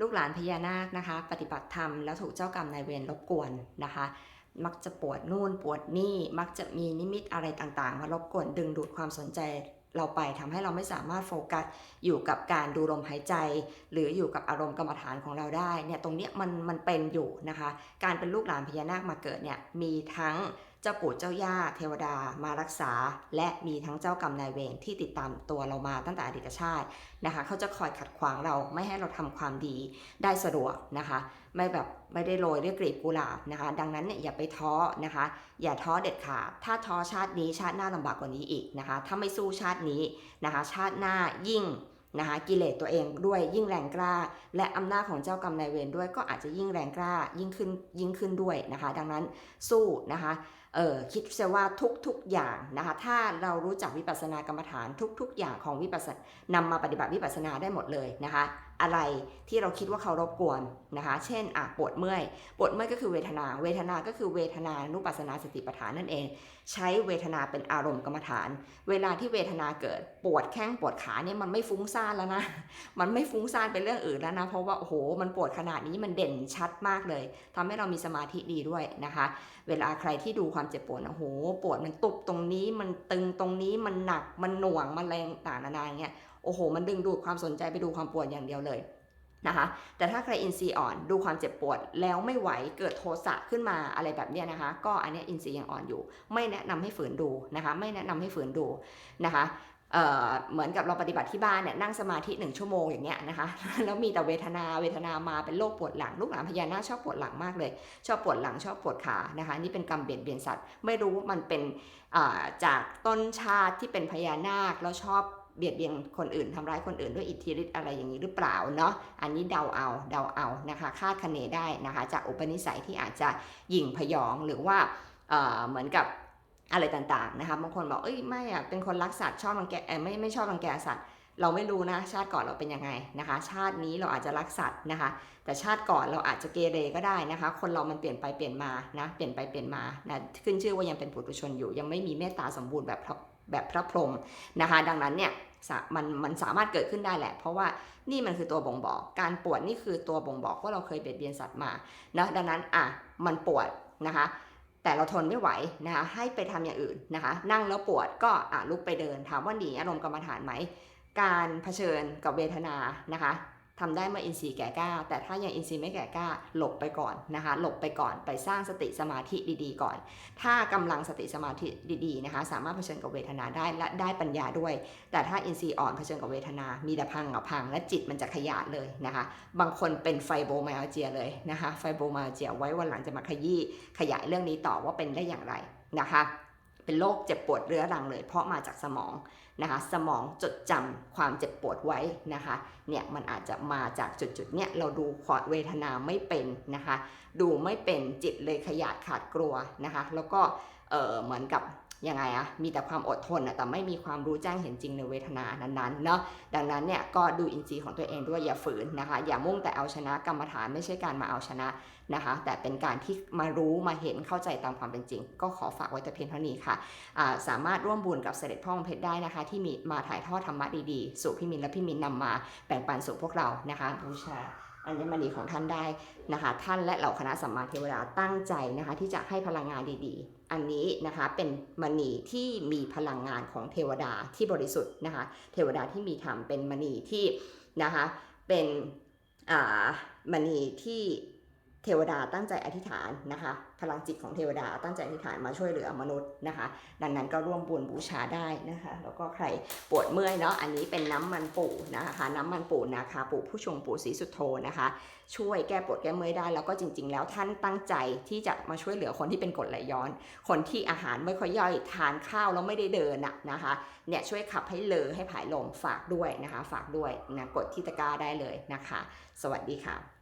ลูกหลานพญานาคนะคะ ปฏิบัติธรรมแล้วถูกเจ้ากรรมนายเวรรบกวนนะคะ มักจะปวดนู่นปวดนี่ มักจะมีนิมิตอะไรต่างๆ มารบกวนดึงดูดความสนใจเราไปทำให้เราไม่สามารถโฟกัสอยู่กับการดูลมหายใจ หรืออยู่กับอารมณ์กรรมฐานของเราได้เนี่ยตรงเนี้ยมันมันเป็นอยู่นะคะ การเป็นลูกหลานพญานาคมาเกิดเนี่ยมีทั้งเจ้าปู่เจ้าย่าเทวดามารักษา และมีทั้งเจ้ากรรมนายเวรที่ติดตามตัวเรามาตั้งแต่อดีตชาตินะคะ เขาจะคอยขัดขวางเราไม่ให้เราทำความดีได้สะดวกนะคะ ไม่แบบไม่ได้โรยด้วยกลีบกุหลาบนะคะ ดังนั้นเนี่ยอย่าไปท้อนะคะ อย่าท้อเด็ดขาดถ้าท้อชาตินี้ชาติหน้าลำบากกว่านี้อีกนะคะ ถ้าไม่สู้ชาตินี้นะคะ ชาติหน้ายิ่งนะคะกิเลสตัวเองด้วยยิ่งแรงกล้า และอำนาจของเจ้ากรรมนายเวรด้วยก็อาจจะยิ่งแรงกล้ายิ่งขึ้นยิ่งขึ้นด้วยนะคะ ดังนั้นสู้นะคะ เออคิดเสียว่าทุกๆอย่างนะคะ ถ้าเรารู้จักวิปัสสนากรรมฐานทุก ๆ อย่างของวิปัสสนานำมาปฏิบัติวิปัสสนาได้หมดเลยนะคะ อะไรที่เราคิดว่าเขารบกวนนะคะ เช่นอะปวดเมื่อย ปวดเมื่อยก็คือเวทนา เวทนาก็คือเวทนานุปัสนาสติปัฏฐานนั่นเอง ใช้เวทนาเป็นอารมณ์กรรมฐาน เวลาที่เวทนาเกิด ปวดแข้งปวดขาเนี่ยมันไม่ฟุ้งซ่านแล้วนะ มันไม่ฟุ้งซ่านเป็นเรื่องอื่นแล้วนะ เพราะว่าโอ้โหมันปวดขนาดนี้มันเด่นชัดมากเลยทำให้เรามีสมาธิดีด้วยนะคะ เวลาใครที่ดูความเจ็บปวดนะโอ้โหปวดมันตุบตรงนี้มันตึงตรงนี้มันหนักมันหน่วงมันแรงต่างๆนานาอย่างเงี้ย โอ้โห มันดึงดูดความสนใจไปดูความปวดอย่างเดียวเลยนะคะแต่ถ้าใครอินทรีย์อ่อนดูความเจ็บปวดแล้วไม่ไหวเกิดโทสะขึ้นมาอะไรแบบนี้นะคะ ก็อันนี้อินทรีย์ยังอ่อนอยู่ ไม่แนะนำให้ฝืนดูนะคะ ไม่แนะนำให้ฝืนดูนะคะเเหมือนกับเราปฏิบัติที่บ้านเนี่ยนั่งสมาธิหนึ่งชั่วโมงอย่างเงี้ยนะคะแล้วมีแต่เวทนาเวทนามาเป็นโรคปวดหลังลูกหลานพญานาคชอบปวดหลังมากเลย ชอบปวดหลังชอบปวดขานะคะนี่เป็นกรรมเบียดเบียนสัตว์ ไม่รู้ว่ามันเป็นจากต้นชาติที่เป็นพญานาคแล้วชอบ เบียดเบียนคนอื่นทำร้ายคนอื่นด้วยอิทธิฤทธิ์อะไรอย่างนี้หรือเปล่าเนาะอันนี้เดาเอาเดาเอานะคะคาดคะเนได้นะคะ จากอุปนิสัยที่อาจจะหยิ่งพยองหรือว่าเเหมือนกับอะไรต่างๆนะคะบางคนบอกเอ้ยไม่อะเป็นคนรักสัตว์ชอบรังแก่ไม่ไม่ชอบรังแกสัตว์เราไม่รู้นะชาติก่อนเราเป็นยังไงนะคะ ชาตินี้เราอาจจะรักสัตว์นะคะ แต่ชาติก่อนเราอาจจะเกเรก็ได้นะคะ คนเรามันเปลี่ยนไปเปลี่ยนมานะเปลี่ยนไปเปลี่ยนมานะขึ้นชื่อว่ายังเป็นปุถุชนอยู่ ยังไม่มีเมตตาสมบูรณ์แบบพระ แบบพระพรหมนะคะ ดังนั้นเนี่ยมันมันสามารถเกิดขึ้นได้แหละ เพราะว่านี่มันคือตัวบ่งบอก การปวดนี่คือตัวบ่งบอกว่าเราเคยเบียดเบียนสัตว์มานะดังนั้นอะมันปวดนะคะ แต่เราทนไม่ไหวนะคะให้ไปทำอย่างอื่นนะคะ นั่งแล้วปวดก็อะลุกไปเดิน ถามว่าหนีอารมณ์กรรมฐานไหมการเผชิญกับเวทนานะคะ ทำได้เมื่ออินทรีย์แก่กล้า แต่ถ้ายังอินทรีย์ไม่แก่กล้า หลบไปก่อนนะคะ หลบไปก่อนไปสร้างสติสมาธิดีๆ ก่อน ถ้ากำลังสติสมาธิดีๆนะคะ สามารถเผชิญกับเวทนาได้และได้ปัญญาด้วย แต่ถ้าอินทรีย์อ่อนเผชิญกับเวทนา มีแต่พังกับพังและจิตมันจะขยาดเลยนะคะ บางคนเป็นไฟโบไมอัลเจียเลยนะคะ ไฟโบไมอัลเจียไว้วันหลังจะมาขยี้ขยายเรื่องนี้ต่อว่าเป็นได้อย่างไรนะคะ เป็นโรคเจ็บปวดเรื้อรังเลย เพราะมาจากสมองนะคะ สมองจดจำความเจ็บปวดไว้นะคะ เนี่ยมันอาจจะมาจากจุดๆเนี่ยเราดูขอดเวทนาไม่เป็นนะคะ ดูไม่เป็นจิตเลยขยาดขาดกลัวนะคะ แล้วก็เออเหมือนกับ ยังไงอะมีแต่ความอดทนอะแต่ไม่มีความรู้แจ้งเห็นจริงในเวทนานั้นๆเนาะดังนั้นเนี่ยก็ดูอินทรีย์ของตัวเองด้วยอย่าฝืนนะคะ อย่ามุ่งแต่เอาชนะกรรมฐานไม่ใช่การมาเอาชนะนะคะ แต่เป็นการที่มารู้มาเห็นเข้าใจตามความเป็นจริง ก็ขอฝากไว้แต่เพียงเท่านี้ค่ะอ่าสามารถร่วมบุญกับเสด็จพ่อองค์เพชรได้นะคะ ที่มีมาถ่ายทอดธรรมะดีๆ สู่พี่มินและพี่มินนำมาแบ่งปันสู่พวกเรานะคะบูชา อัญมณีของท่านได้นะคะ ท่านและเหล่าคณะสัมมาเทวดาตั้งใจนะคะ ที่จะให้พลังงานดีๆ อันนี้นะคะเป็นมณีที่มีพลังงานของเทวดาที่บริสุทธิ์นะคะ เทวดาที่มีธรรมเป็นมณีที่นะคะเป็นอ่ามณีที่ เทวดาตั้งใจอธิษฐานนะคะ พลังจิตของเทวดาตั้งใจอธิษฐานมาช่วยเหลือมนุษย์นะคะ ดังนั้นก็ร่วมบุญบูชาได้นะคะ แล้วก็ใครปวดเมื่อยเนาะอันนี้เป็นน้ำมันปู่นะคะ น้ำมันปู่นาคาปู่ผู้ชงปู่ศรีสุโธนะคะ ช่วยแก้ปวดแก้เมื่อยได้แล้วก็จริง ๆ แล้วท่านตั้งใจที่จะมาช่วยเหลือคนที่เป็นกรดไหลย้อน คนที่อาหารไม่ค่อยย่อยทานข้าวแล้วไม่ได้เดินน่ะนะคะเนี่ยช่วยขับให้เลอให้ผายลมฝากด้วยนะคะ ฝากด้วยนะกดที่ตะกร้าได้เลยนะคะ สวัสดีค่ะ